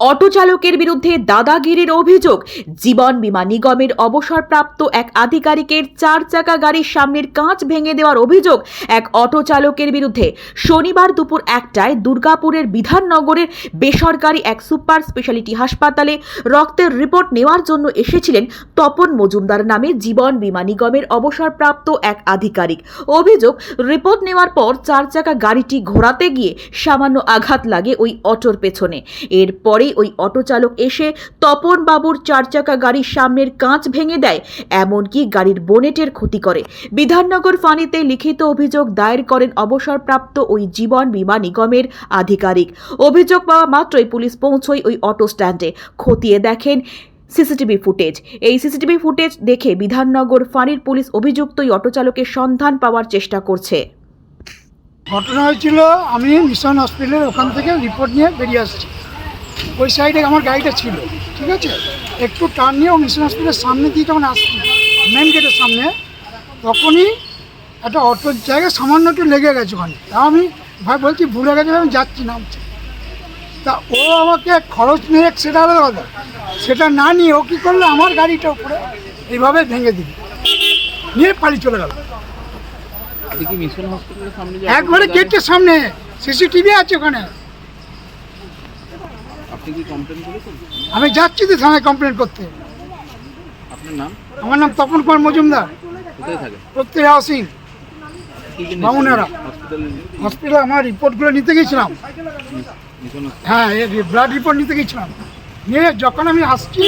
Auto চালকের বিরুদ্ধে দাদাগিরির অভিযোগ, জীবন বিমা নিগমের অবসরপ্রাপ্ত এক আধিকারিকের চার চাকা গাড়ির সামনের কাঁচ ভেঙে দেওয়ার অভিযোগ, এক অটো চালকের বিরুদ্ধে শনিবার দুপুর একটায় দুর্গাপুরের বিধাননগরের বেসরকারি এক সুপার স্পেশালিটি হাসপাতালে রক্তের রিপোর্ট নেওয়ার জন্য এসেছিলেন তপন মজুমদার নামে জীবন বিমা নিগমের অবসরপ্রাপ্ত এক আধিকারিক। অভিযোগ, রিপোর্ট নেওয়ার পর চার চাকা গাড়িটি ঘোরাতে গিয়ে সামান্য আঘাত লাগে ওই অটোর পেছনে। এরপরেই ওই অটো চালক এসে তপন বাবুর চার চাকা গাড়ির সামনের কাঁচ ভেঙে দেয়, এমনকি গাড়ির বোনেটের ক্ষতি করে। বিধাননগর ফাঁড়িতে লিখিত অভিযোগ দায়ের করেন অবসরপ্রাপ্ত ওই জীবন বীমা নিগমের আধিকারিক। অভিযোগ পাওয়া মাত্রই পুলিশ পৌঁছয় ওই অটো স্ট্যান্ডে। খতিয়ে দেখেন সিসিটিভি ফুটেজ। এই সিসিটিভি ফুটেজ দেখে বিধাননগর ফাঁড়ির পুলিশ অভিযুক্ত ওই অটো চালকের সন্ধান পাওয়ার চেষ্টা করছে। ঘটনা হয়েছিল, আমি মিশন হসপিটালের ওখান থেকে রিপোর্ট নিয়ে বেরিয়ে আসছি। ওই সাইডে আমার গাড়িটা ছিল ঠিক আছে? একটু টার্ন নিয়ে ও মিশন হসপিটালের সামনে দিয়ে যখন আসছি মেন গেটের সামনে তখনই একটা অটোর জায়গায় সামান্য একটু লেগে গেছে ওখানে। তা আমি ভাই বলছি ভুলে গেছে আমি যাচ্ছি নামছি। তা ও আমাকে খরচ নিয়ে সেটা আলাদা কথা। সেটা না নিয়ে ও কী করল আমার গাড়িটা উপরে এইভাবে ভেঙে দিল। নিয়ে পালিয়ে চলে গেল। একবারে গেটের সামনে সিসিটিভি আছে ওখানে আপনি কি কমপ্লেন করেছেন আমি যাচ্ছি তো থানায় কমপ্লেন করতে। আপনার নাম? আমার নাম তপন কুমার মজুমদার। কোথায় থাকে? প্রত্যেক হাউসিং বামুনেরা। হসপিটালে আমার রিপোর্টগুলো নিতে গেছিলাম। হ্যাঁ ব্লাড রিপোর্ট নিতে গেছিলাম। নিয়ে যখন আমি আসছি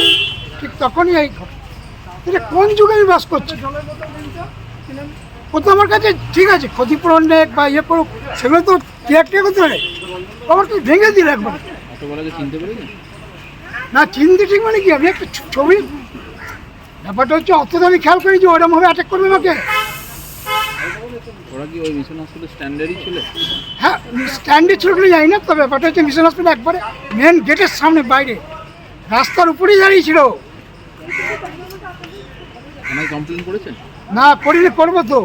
ঠিক তখনই এই। এটা কোন যুগে আমি বাস করছি? ও তো আমার কাছে ঠিক আছে ক্ষতিপূরণ নেক বা ইয়ে করুক সেগুলো তো টেক করতে হবে আবার তুই ভেঙে দিল একবার। অটোওয়ালাকে চিনতে পেরেছেন না চিনতে ঠিক মানে কি? আমি একটা ছবি ব্যাপারটা হচ্ছে অত আমি খেয়াল করি যে ওরকম ভাবে অ্যাটাক করবে আমাকে। ওরা কি ওই মিশন হসপিটাল স্ট্যান্ডার্ডই ছিল? হ্যাঁ স্ট্যান্ডে ছিল কিনা জানি না তবে ব্যাপারটা হচ্ছে মিশন হসপিটাল একবারে মেন গেটের সামনে বাইরে। রাস্তার উপরেই দাঁড়িয়েছিল থানায় কমপ্লেন করেছেন না করিলে করব তো।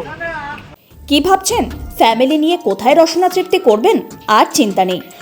কি ভাবছেন? ফ্যামিলি নিয়ে কোথায় রসনা তৃপ্তি করবেন? আর চিন্তা নেই।